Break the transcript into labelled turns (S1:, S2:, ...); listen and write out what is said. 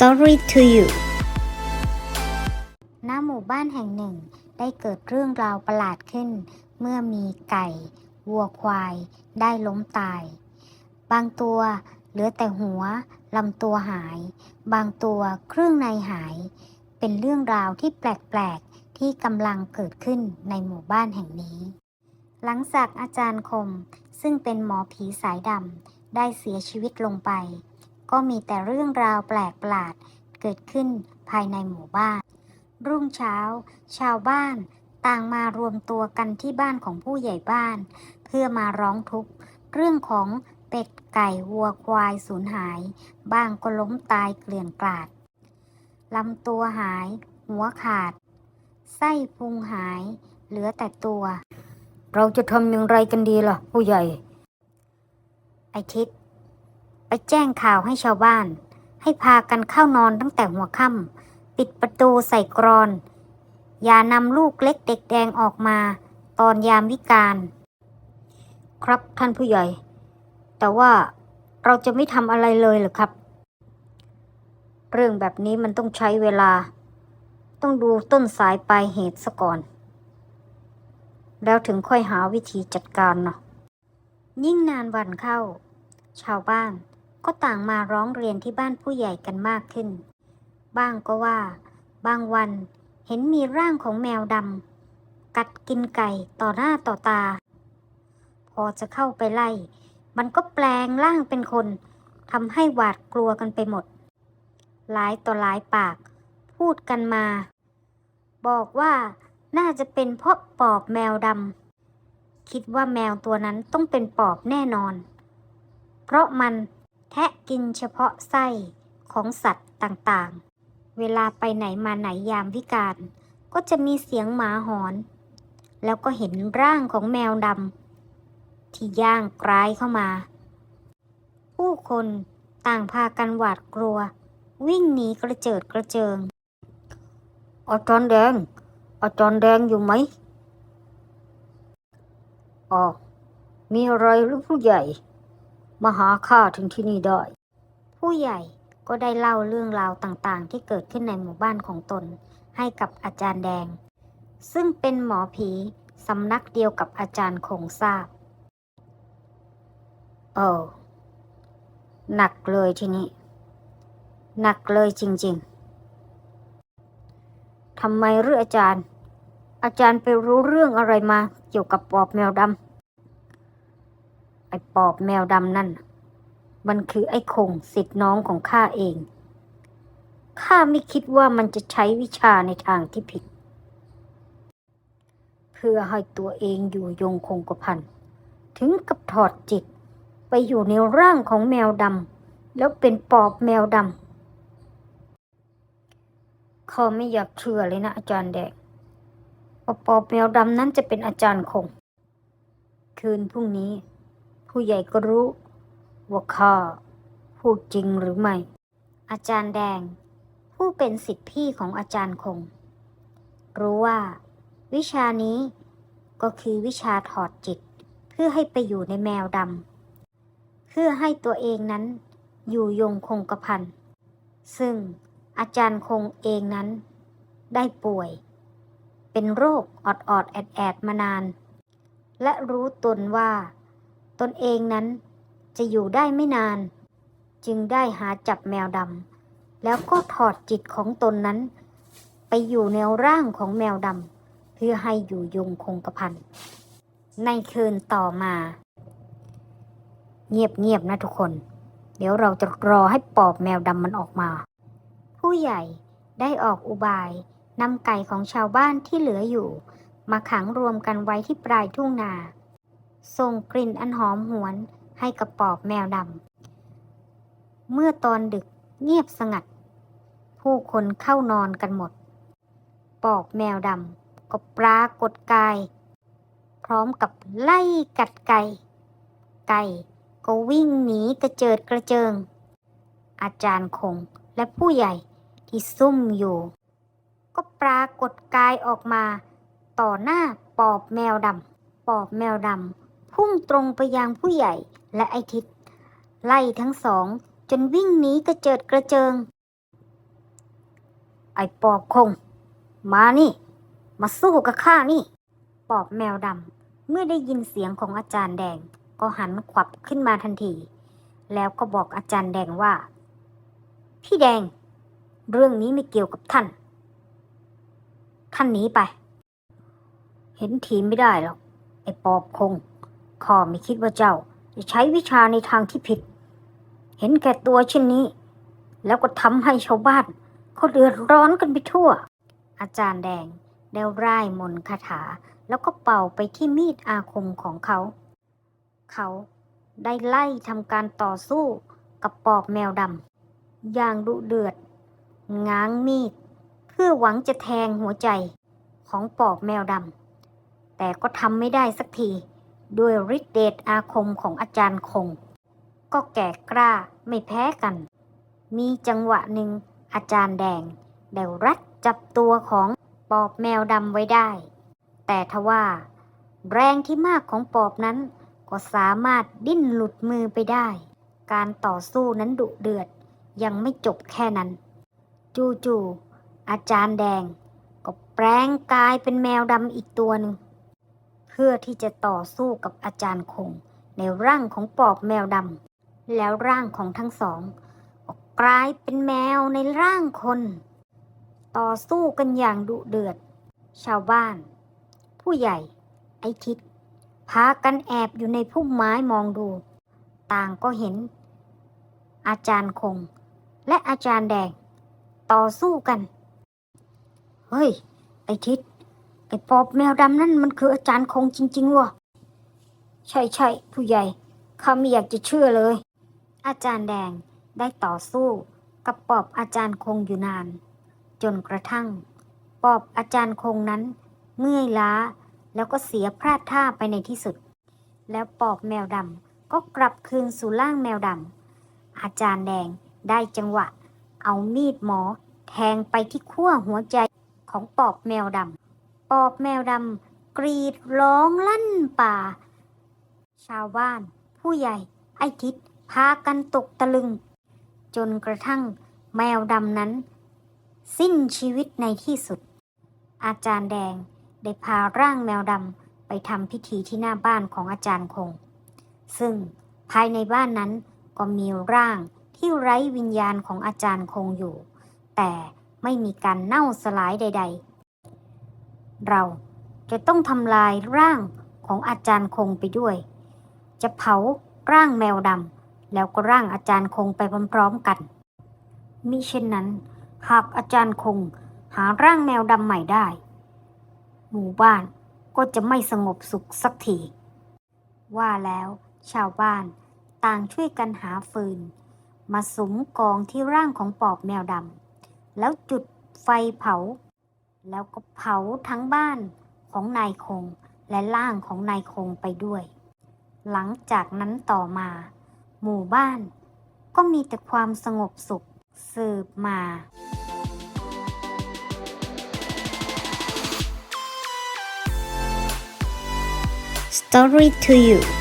S1: story to you ณหมู่บ้านแห่งหนึ่งได้เกิดเรื่องราวประหลาดขึ้น เมื่อมีไก่ วัวควาย ได้ล้มตาย บางตัวเหลือแต่หัวลำตัวหาย บางตัวเครื่องในหาย เป็นเรื่องราวที่แปลก ๆ ที่กำลังเกิดขึ้นในหมู่บ้านแห่งนี้ หลังจากอาจารย์คมซึ่งเป็นหมอผีสายดำได้เสียชีวิตลงไป ก็มีแต่เรื่องราวแปลกประหลาดเกิดขึ้นภายในหมู่บ้าน รุ่งเช้า ชาวบ้านต่างมารวมตัวกันที่บ้านของผู้ใหญ่บ้าน เพื่อมาร้องทุกข์เรื่องของเป็ดไก่วัวควายสูญหาย บ้างก็ล้มตายเกลื่อนกลาดลำตัวหาย หัวขาด ไส้พุงหาย เหลือแต่ตัว
S2: เราจะทำอย่างไรกันดีล่ะ ผู้ใหญ่
S1: ไอทิศ ไปแจ้งข่าวให้ชาวบ้าน ให้พากันเข้านอนตั้งแต่หัวค่ำปิดประตูใส่กรอน อย่านำลูกเล็กเด็กแดงออกมา ตอนยามวิกาล
S2: ครับท่านผู้ใหญ่ แต่ว่าเราจะไม่ทำอะไรเลยหรือครับ เรื่องแบบนี้มันต้องใช้เวลา ต้องดูต้นสายปลายเหตุซะก่อน แล้วถึงค่อยหาวิธีจัดการเนาะ
S1: ยิ่งนานวันเข้า ชาวบ้าน ก็ต่างมาร้องเรียนที่บ้านผู้ใหญ่กันมากขึ้น บ้างก็ว่า บางวันเห็นมีร่างของแมวดำกัดกินไก่ต่อหน้าต่อตา พอจะเข้าไปไล่ มันก็แปลงร่างเป็นคนทำให้หวาดกลัวกันไปหมด หลายต่อหลายปาก พูดกันมา บอกว่าน่าจะเป็นเพราะปอบแมวดำคิดว่าแมวตัวนั้นต้องเป็นปอบแน่นอน เพราะมัน แทะกินเฉพาะไส้ของสัตว์ต่างๆ เวลาไปไหนมาไหนยามวิกาลก็จะมีเสียงหมาหอน แล้วก็เห็นร่างของแมวดำที่ย่างกรายเข้ามา ผู้คนต่างพากันหวาดกลัว วิ่งหนีกระเจิดกระเจิง
S2: อาจารย์แดงอาจารย์แดงอยู่ไหมอ๋อมีอะไรหรือผู้ใหญ่ มาหาข้าถึงที่นี่ได้
S1: ผู้ใหญ่ก็ได้เล่าเรื่องราวต่างๆ ที่เกิดขึ้นในหมู่บ้านของตน ให้กับอาจารย์แดง ซึ่งเป็นหมอผีสำนักเดียวกับอาจารย์คงทราบ
S2: เออหนักเลยทีนี้ หนักเลยจริงๆทำไมหรืออาจารย์ อาจารย์ไปรู้เรื่องอะไรมาเกี่ยวกับปอบแมวดำ ไอ้ปอบแมวดำนั่น มันคือไอ้คงสิทธิ์น้องของข้าเอง ข้าไม่คิดว่ามันจะใช้วิชาในทางที่ผิด เพื่อให้ตัวเองอยู่ยงคงกระพัน ถึงกับถอดจิต ไปอยู่ในร่างของแมวดำแล้วเป็นปอบแมวดำเขาไม่อยากเชื่อเลยนะอาจารย์แดงว่าปอบแมวดำนั้นจะเป็นอาจารย์คง คืนพรุ่งนี้ ผู้ใหญ่ก็รู้ว่าข้าพูดจริงหรือไม่
S1: อาจารย์แดง ผู้เป็นสิทธิพี่ของอาจารย์คง รู้ว่า วิชานี้ก็คือวิชาถอดจิต เพื่อให้ไปอยู่ในแมวดำเพื่อให้ตัวเองนั้นอยู่ยงคงกระพันซึ่งอาจารย์คงเองนั้น ได้ป่วย เป็นโรคออดออดๆแอดแอดๆมานาน และรู้ตนว่า ตนเองนั้นจะอยู่ได้ไม่นาน จึงได้หาจับแมวดำแล้วก็ถอดจิตของตนนั้น ไปอยู่ในร่างของแมวดำเพื่อให้อยู่ยงคงกระพันในคืนต่อมา
S2: เงียบๆนะทุกคน เดี๋ยวเราจะรอให้ปอบแมวดำมันออกมา
S1: ผู้ใหญ่ได้ออกอุบายนำไก่ของชาวบ้านที่เหลืออยู่ มาขังรวมกันไว้ที่ปลายทุ่งนา ส่งกลิ่นอันหอมหวนให้กับปอบแมวดำ เมื่อตอนดึกเงียบสงัด ผู้คนเข้านอนกันหมด ปอบแมวดำก็ปรากฏกาย พร้อมกับไล่กัดไก่ ไก่ก็วิ่งหนีกระเจิดกระเจิง อาจารย์คงและผู้ใหญ่ที่ซุ่มอยู่ ก็ปรากฏกายออกมา ต่อหน้าปอบแมวดำปอบแมวดำ พุ่งตรงไปยังผู้ใหญ่และไอทิศไล่ทั้งสอง จนวิ่งหนีกระเจิดกระเจิง
S2: ไอปอบคง มานี่ มาสู้กับข้านี่
S1: ปอบแมวดำเมื่อได้ยินเสียงของอาจารย์แดง ก็หันขวับขึ้นมาทันที แล้วก็บอกอาจารย์แดงว่า พี่แดง เรื่องนี้ไม่เกี่ยวกับท่าน ท่านหนีไป
S2: เห็นทีไม่ได้หรอกไอปอบคง ข้าไม่คิดว่าเจ้าจะใช้วิชาในทางที่ผิด เห็นแก่ตัวเช่นนี้ แล้วก็ทำให้ชาวบ้านเขาเดือดร้อนกันไปทั่ว
S1: อาจารย์แดงได้ร่ายมนต์คาถา แล้วก็เป่าไปที่มีดอาคมของเขา เขาได้ไล่ทำการต่อสู้กับปอบแมวดำอย่างดุเดือด ง้างมีด เพื่อหวังจะแทงหัวใจของปอบแมวดำแต่ก็ทำไม่ได้สักที ด้วยฤทธิเดชอาคมของอาจารย์คง ก็แก่กล้าไม่แพ้กัน มีจังหวะหนึ่งอาจารย์แดงได้รัดจับตัวของปอบแมวดำไว้ได้ แต่ทว่า แรงที่มากของปอบนั้น ก็สามารถดิ้นหลุดมือไปได้ การต่อสู้นั้นดุเดือดยังไม่จบแค่นั้น จู่ๆอาจารย์แดง ก็แปลงกายเป็นแมวดำอีกตัวหนึ่ง พื่อที่จะต่อสู้กับอาจารย์คง ในร่างของปอบแมวดำแล้วร่างของทั้งสองกกลายเป็นแมวในร่างคน ต่อสู้กันอย่างดุเดือด ชาวบ้าน ผู้ใหญ่ ไอ้ทิศพากันแอบอยู่ในพุ่มไม้มองดู ต่างก็เห็น อาจารย์คง และอาจารย์แดง ต่อสู้กัน
S2: เฮ้ย ไอ้ทิศ ไอ้ปอบแมวดำนั่นมันคืออาจารย์คงจริง ๆวะใช่ใช่ผู้ใหญ่ข้าไม่อยากจะเชื่อเลย
S1: อาจารย์แดงได้ต่อสู้ กับปอบอาจารย์คงอยู่นาน จนกระทั่ง ปอบอาจารย์คงนั้น เมื่อยล้าแล้วก็เสียพลาดท่าไปในที่สุด แล้วปอบแมวดำก็กลับคืนสู่ร่างแมวดำอาจารย์แดงได้จังหวะ เอามีดหมอแทงไปที่ขั้วหัวใจของปอบแมวดำ ปอบแมวดำกรีดร้องลั่นป่า ชาวบ้าน ผู้ใหญ่ ไอ้ทิศพากันตกตะลึง จนกระทั่งแมวดำนั้น สิ้นชีวิตในที่สุด อาจารย์แดงได้พาร่างแมวดำไปทำพิธีที่หน้าบ้านของอาจารย์คง ซึ่งภายในบ้านนั้นก็มีร่างที่ไร้วิญญาณของอาจารย์คงอยู่ แต่ไม่มีการเน่าสลายใด ๆ เราจะต้องทำลายร่างของอาจารย์คงไปด้วย จะเผาร่างแมวดำแล้วก็ร่างอาจารย์คงไปพร้อมๆกันมิเช่นนั้น หากอาจารย์คงหาร่างแมวดำใหม่ได้ หมู่บ้านก็จะไม่สงบสุขสักที ว่าแล้วชาวบ้านต่างช่วยกันหาฟืน มาสุมกองที่ร่างของปอบแมวดำแล้วจุดไฟเผา แล้วก็เผาทั้งบ้านของนายคงและร่างของนายคงไปด้วย หลังจากนั้นต่อมา หมู่บ้าน ก็มีแต่ความสงบสุขสืบมา Story to you